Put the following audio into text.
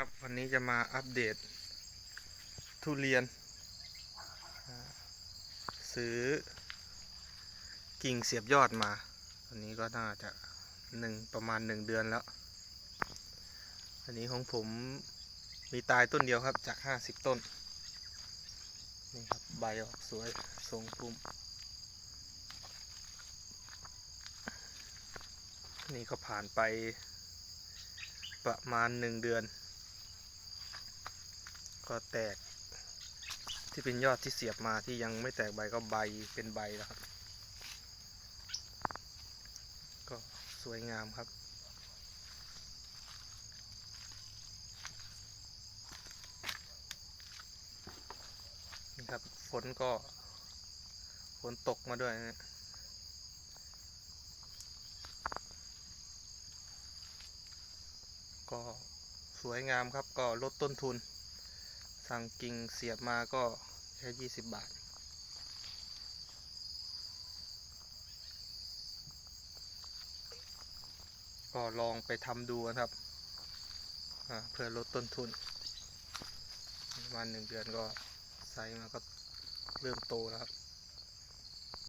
ครับ วันนี้จะมาอัปเดต ทุเรียน ซื้อ กิ่งเสียบยอดมาวันนี้ก็น่าจะหนึ่งประมาณหนึ่งเดือนแล้ว อันนี้ของผมมีตายต้นเดียวครับจากห้าสิบต้น นี่ครับใบออกสวยทรงพุ่มนี่ก็ผ่านไปประมาณหนึ่งเดือน ก็แตก ที่เป็นยอดที่เสียบมาที่ยังไม่แตกใบก็ใบเป็นใบแล้วครับ ก็สวยงามครับนี่ครับฝนก็ฝนตกมาด้วยนะก็สวยงามครับก็ลดต้นทุน สั่งกิ่งเสียบมาก็แค่ยี่สิบบาท ก็ลองไปทำดูนะครับ เพื่อลดต้นทุนประมาณหนึ่งเดือนก็ไซส์มาก็เริ่มโตแล้วครับ